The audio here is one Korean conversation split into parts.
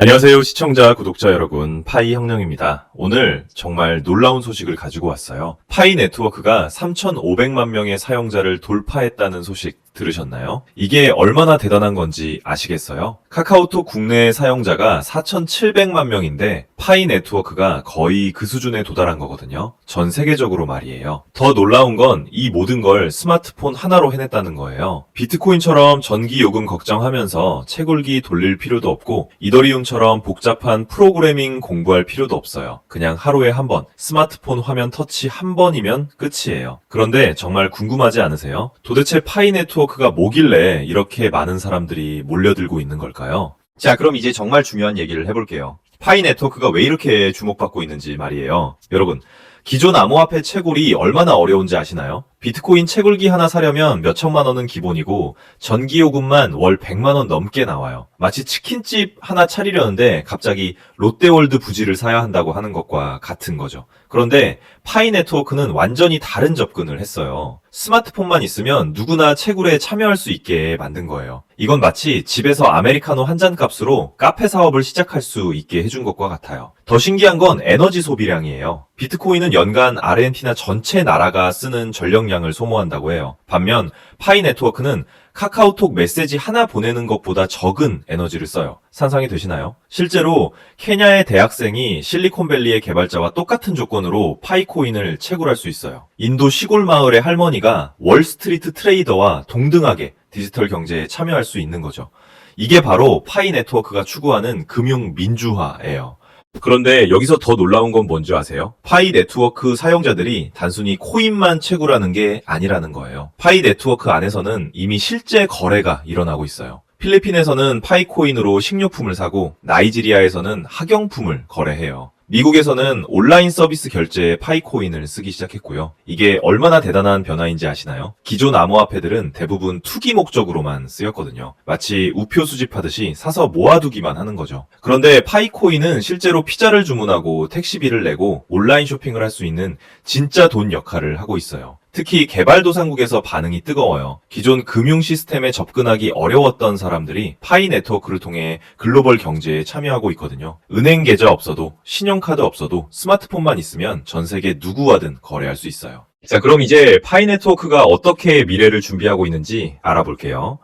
안녕하세요 시청자 구독자 여러분 파이 형령입니다. 오늘 정말 놀라운 소식을 가지고 왔어요. 파이 네트워크가 3,500만 명의 사용자를 돌파했다는 소식 들으셨나요? 이게 얼마나 대단한 건지 아시겠어요? 카카오톡 국내 사용자가 4,700만 명인데 파이 네트워크가 거의 그 수준에 도달한 거거든요. 전 세계적으로 말이에요. 더 놀라운 건 이 모든 걸 스마트폰 하나로 해냈다는 거예요. 비트코인처럼 전기 요금 걱정하면서 채굴기 돌릴 필요도 없고 이더리움처럼 복잡한 프로그래밍 공부할 필요도 없어요. 그냥 하루에 한 번 스마트폰 화면 터치 한 번이면 끝이에요. 그런데 정말 궁금하지 않으세요? 도대체 파이 네트워크 가 뭐길래 이렇게 많은 사람들이 몰려들고 있는 걸까요? 자, 그럼 이제 정말 중요한 얘기를 해볼게요. 파이 네트워크가 왜 이렇게 주목받고 있는지 말이에요. 여러분, 기존 암호화폐 채굴이 얼마나 어려운지 아시나요? 비트코인 채굴기 하나 사려면 몇 천만 원은 기본이고 전기요금만 월 100만 원 넘게 나와요. 마치 치킨집 하나 차리려는데 갑자기 롯데월드 부지를 사야 한다고 하는 것과 같은 거죠. 그런데 파이 네트워크는 완전히 다른 접근을 했어요. 스마트폰만 있으면 누구나 채굴에 참여할 수 있게 만든 거예요. 이건 마치 집에서 아메리카노 한 잔 값으로 카페 사업을 시작할 수 있게 해준 것과 같아요. 더 신기한 건 에너지 소비량이에요. 비트코인은 연간 아르헨티나 전체 나라가 쓰는 전력 량을 소모한다고 해요. 반면 파이 네트워크는 카카오톡 메시지 하나 보내는 것보다 적은 에너지를 써요. 상상이 되시나요? 실제로 케냐의 대학생이 실리콘밸리의 개발자와 똑같은 조건으로 파이코인을 채굴할 수 있어요. 인도 시골 마을의 할머니가 월스트리트 트레이더와 동등하게 디지털 경제에 참여할 수 있는 거죠. 이게 바로 파이 네트워크가 추구하는 금융 민주화예요. 그런데 여기서 더 놀라운 건 뭔지 아세요? 파이 네트워크 사용자들이 단순히 코인만 채굴하는 게 아니라는 거예요. 파이 네트워크 안에서는 이미 실제 거래가 일어나고 있어요. 필리핀에서는 파이코인으로 식료품을 사고 나이지리아에서는 학용품을 거래해요. 미국에서는 온라인 서비스 결제에 파이코인을 쓰기 시작했고요. 이게 얼마나 대단한 변화인지 아시나요? 기존 암호화폐들은 대부분 투기 목적으로만 쓰였거든요. 마치 우표 수집하듯이 사서 모아두기만 하는 거죠. 그런데 파이코인은 실제로 피자를 주문하고 택시비를 내고 온라인 쇼핑을 할 수 있는 진짜 돈 역할을 하고 있어요. 특히 개발도상국에서 반응이 뜨거워요. 기존 금융 시스템에 접근하기 어려웠던 사람들이 파이 네트워크를 통해 글로벌 경제에 참여하고 있거든요. 은행 계좌 없어도 신용카드 없어도 스마트폰만 있으면 전 세계 누구와든 거래할 수 있어요. 자, 그럼 이제 파이 네트워크가 어떻게 미래를 준비하고 있는지 알아볼게요.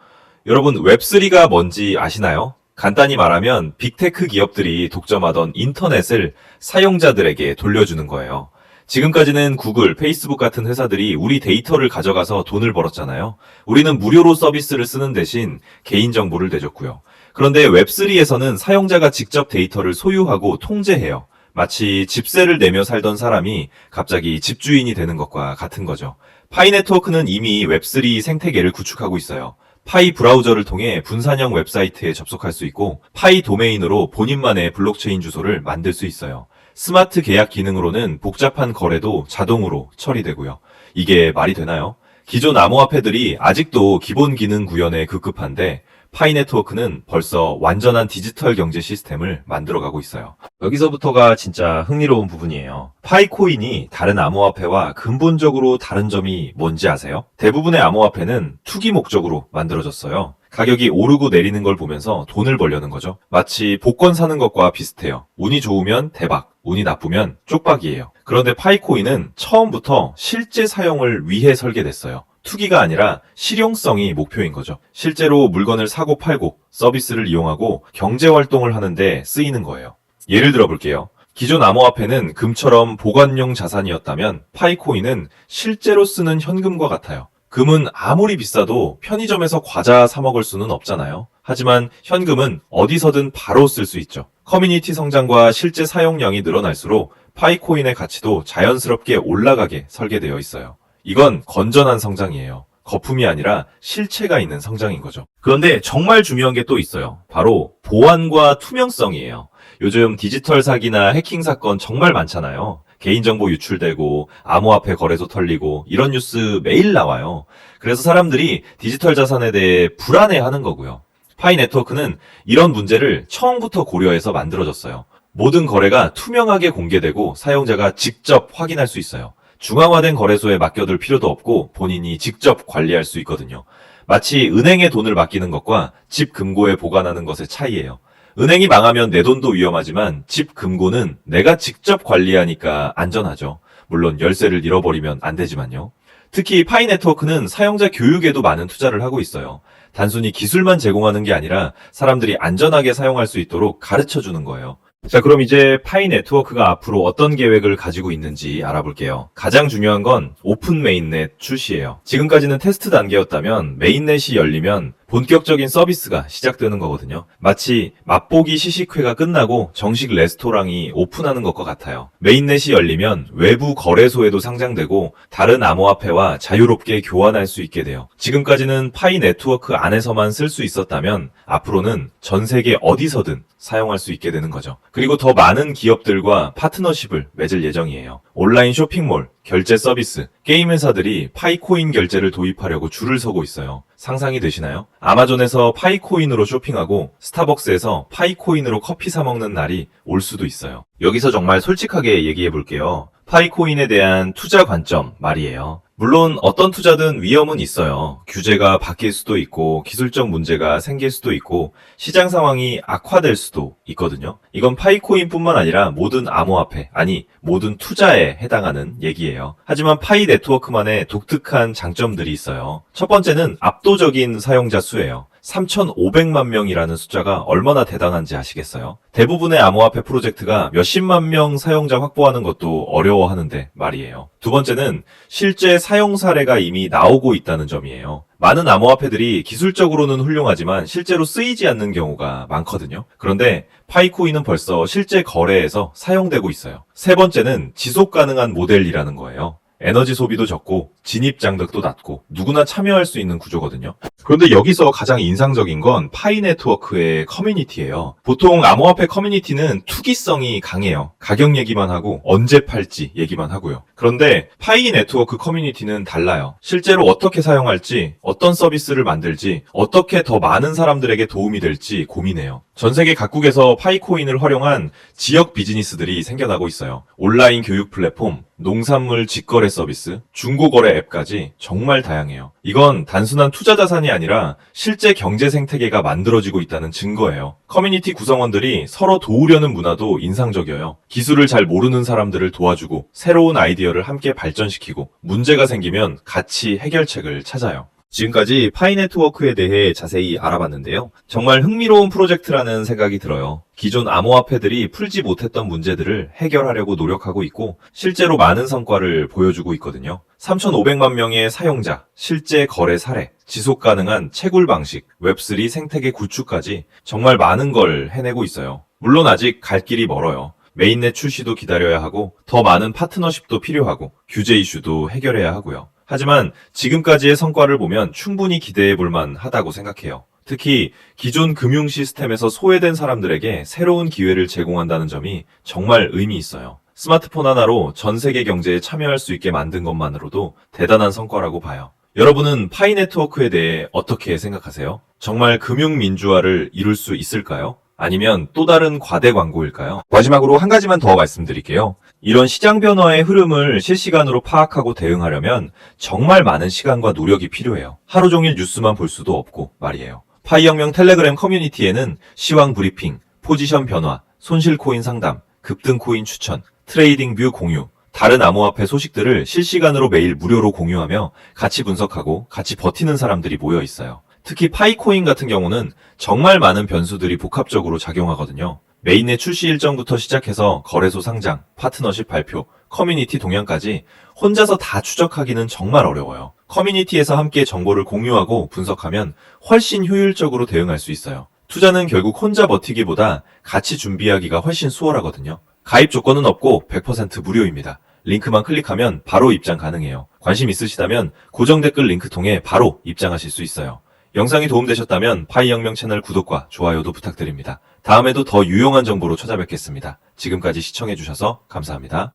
여러분 웹3가 뭔지 아시나요? 간단히 말하면 빅테크 기업들이 독점하던 인터넷을 사용자들에게 돌려주는 거예요. 지금까지는 구글, 페이스북 같은 회사들이 우리 데이터를 가져가서 돈을 벌었잖아요. 우리는 무료로 서비스를 쓰는 대신 개인정보를 내줬고요. 그런데 웹3에서는 사용자가 직접 데이터를 소유하고 통제해요. 마치 집세를 내며 살던 사람이 갑자기 집주인이 되는 것과 같은 거죠. 파이 네트워크는 이미 웹3 생태계를 구축하고 있어요. 파이 브라우저를 통해 분산형 웹사이트에 접속할 수 있고 파이 도메인으로 본인만의 블록체인 주소를 만들 수 있어요. 스마트 계약 기능으로는 복잡한 거래도 자동으로 처리되고요. 이게 말이 되나요? 기존 암호화폐들이 아직도 기본 기능 구현에 급급한데 파이 네트워크는 벌써 완전한 디지털 경제 시스템을 만들어가고 있어요. 여기서부터가 진짜 흥미로운 부분이에요. 파이 코인이 다른 암호화폐와 근본적으로 다른 점이 뭔지 아세요? 대부분의 암호화폐는 투기 목적으로 만들어졌어요. 가격이 오르고 내리는 걸 보면서 돈을 벌려는 거죠. 마치 복권 사는 것과 비슷해요. 운이 좋으면 대박, 운이 나쁘면 쪽박이에요. 그런데 파이코인은 처음부터 실제 사용을 위해 설계됐어요. 투기가 아니라 실용성이 목표인 거죠. 실제로 물건을 사고 팔고 서비스를 이용하고 경제 활동을 하는데 쓰이는 거예요. 예를 들어 볼게요. 기존 암호화폐는 금처럼 보관용 자산이었다면 파이코인은 실제로 쓰는 현금과 같아요. 금은 아무리 비싸도 편의점에서 과자 사 먹을 수는 없잖아요. 하지만 현금은 어디서든 바로 쓸 수 있죠. 커뮤니티 성장과 실제 사용량이 늘어날수록 파이코인의 가치도 자연스럽게 올라가게 설계되어 있어요. 이건 건전한 성장이에요. 거품이 아니라 실체가 있는 성장인 거죠. 그런데 정말 중요한 게 또 있어요. 바로 보안과 투명성이에요. 요즘 디지털 사기나 해킹 사건 정말 많잖아요. 개인정보 유출되고 암호화폐 거래소 털리고 이런 뉴스 매일 나와요. 그래서 사람들이 디지털 자산에 대해 불안해하는 거고요. 파이 네트워크는 이런 문제를 처음부터 고려해서 만들어졌어요. 모든 거래가 투명하게 공개되고 사용자가 직접 확인할 수 있어요. 중앙화된 거래소에 맡겨둘 필요도 없고 본인이 직접 관리할 수 있거든요. 마치 은행에 돈을 맡기는 것과 집 금고에 보관하는 것의 차이예요. 은행이 망하면 내 돈도 위험하지만 집 금고는 내가 직접 관리하니까 안전하죠. 물론 열쇠를 잃어버리면 안 되지만요. 특히 파이 네트워크는 사용자 교육에도 많은 투자를 하고 있어요. 단순히 기술만 제공하는 게 아니라 사람들이 안전하게 사용할 수 있도록 가르쳐 주는 거예요. 자, 그럼 이제 파이 네트워크가 앞으로 어떤 계획을 가지고 있는지 알아볼게요. 가장 중요한 건 오픈 메인넷 출시예요. 지금까지는 테스트 단계였다면 메인넷이 열리면 본격적인 서비스가 시작되는 거거든요. 마치 맛보기 시식회가 끝나고 정식 레스토랑이 오픈하는 것과 같아요. 메인넷이 열리면 외부 거래소에도 상장되고 다른 암호화폐와 자유롭게 교환할 수 있게 돼요. 지금까지는 파이 네트워크 안에서만 쓸 수 있었다면 앞으로는 전 세계 어디서든 사용할 수 있게 되는 거죠. 그리고 더 많은 기업들과 파트너십을 맺을 예정이에요. 온라인 쇼핑몰, 결제 서비스, 게임 회사들이 파이코인 결제를 도입하려고 줄을 서고 있어요. 상상이 되시나요? 아마존에서 파이코인으로 쇼핑하고 스타벅스에서 파이코인으로 커피 사 먹는 날이 올 수도 있어요. 여기서 정말 솔직하게 얘기해 볼게요. 파이코인에 대한 투자 관점 말이에요. 물론 어떤 투자든 위험은 있어요. 규제가 바뀔 수도 있고 기술적 문제가 생길 수도 있고 시장 상황이 악화될 수도 있거든요. 이건 파이코인뿐만 아니라 모든 암호화폐, 아니 모든 투자에 해당하는 얘기예요. 하지만 파이 네트워크만의 독특한 장점들이 있어요. 첫 번째는 압도적인 사용자 수예요. 3,500만 명이라는 숫자가 얼마나 대단한지 아시겠어요? 대부분의 암호화폐 프로젝트가 몇십만 명 사용자 확보하는 것도 어려워하는데 말이에요. 두 번째는 실제 사용 사례가 이미 나오고 있다는 점이에요. 많은 암호화폐들이 기술적으로는 훌륭하지만 실제로 쓰이지 않는 경우가 많거든요. 그런데 파이코인은 벌써 실제 거래에서 사용되고 있어요. 세 번째는 지속 가능한 모델이라는 거예요. 에너지 소비도 적고 진입 장벽도 낮고 누구나 참여할 수 있는 구조거든요. 그런데 여기서 가장 인상적인 건 파이 네트워크의 커뮤니티예요. 보통 암호화폐 커뮤니티는 투기성이 강해요. 가격 얘기만 하고 언제 팔지 얘기만 하고요. 그런데 파이 네트워크 커뮤니티는 달라요. 실제로 어떻게 사용할지, 어떤 서비스를 만들지, 어떻게 더 많은 사람들에게 도움이 될지 고민해요. 전 세계 각국에서 파이코인을 활용한 지역 비즈니스들이 생겨나고 있어요. 온라인 교육 플랫폼, 농산물 직거래 서비스, 중고거래 앱까지 정말 다양해요. 이건 단순한 투자 자산이 아니라 실제 경제 생태계가 만들어지고 있다는 증거예요. 커뮤니티 구성원들이 서로 도우려는 문화도 인상적이어요. 기술을 잘 모르는 사람들을 도와주고 새로운 아이디어를 함께 발전시키고 문제가 생기면 같이 해결책을 찾아요. 지금까지 파이 네트워크에 대해 자세히 알아봤는데요. 정말 흥미로운 프로젝트라는 생각이 들어요. 기존 암호화폐들이 풀지 못했던 문제들을 해결하려고 노력하고 있고 실제로 많은 성과를 보여주고 있거든요. 3,500만 명의 사용자, 실제 거래 사례, 지속 가능한 채굴 방식, 웹3 생태계 구축까지 정말 많은 걸 해내고 있어요. 물론 아직 갈 길이 멀어요. 메인넷 출시도 기다려야 하고 더 많은 파트너십도 필요하고 규제 이슈도 해결해야 하고요. 하지만 지금까지의 성과를 보면 충분히 기대해 볼 만 하다고 생각해요. 특히 기존 금융 시스템에서 소외된 사람들에게 새로운 기회를 제공한다는 점이 정말 의미 있어요. 스마트폰 하나로 전 세계 경제에 참여할 수 있게 만든 것만으로도 대단한 성과라고 봐요. 여러분은 파이 네트워크에 대해 어떻게 생각하세요? 정말 금융 민주화를 이룰 수 있을까요? 아니면 또 다른 과대 광고일까요? 마지막으로 한 가지만 더 말씀드릴게요. 이런 시장 변화의 흐름을 실시간으로 파악하고 대응하려면 정말 많은 시간과 노력이 필요해요. 하루 종일 뉴스만 볼 수도 없고 말이에요. 파이혁명 텔레그램 커뮤니티에는 시황 브리핑, 포지션 변화, 손실 코인 상담, 급등 코인 추천, 트레이딩 뷰 공유, 다른 암호화폐 소식들을 실시간으로 매일 무료로 공유하며 같이 분석하고 같이 버티는 사람들이 모여 있어요. 특히 파이코인 같은 경우는 정말 많은 변수들이 복합적으로 작용하거든요. 메인의 출시 일정부터 시작해서 거래소 상장, 파트너십 발표, 커뮤니티 동향까지 혼자서 다 추적하기는 정말 어려워요. 커뮤니티에서 함께 정보를 공유하고 분석하면 훨씬 효율적으로 대응할 수 있어요. 투자는 결국 혼자 버티기보다 같이 준비하기가 훨씬 수월하거든요. 가입 조건은 없고 100% 무료입니다. 링크만 클릭하면 바로 입장 가능해요. 관심 있으시다면 고정 댓글 링크 통해 바로 입장하실 수 있어요. 영상이 도움되셨다면 파이혁명 채널 구독과 좋아요도 부탁드립니다. 다음에도 더 유용한 정보로 찾아뵙겠습니다. 지금까지 시청해주셔서 감사합니다.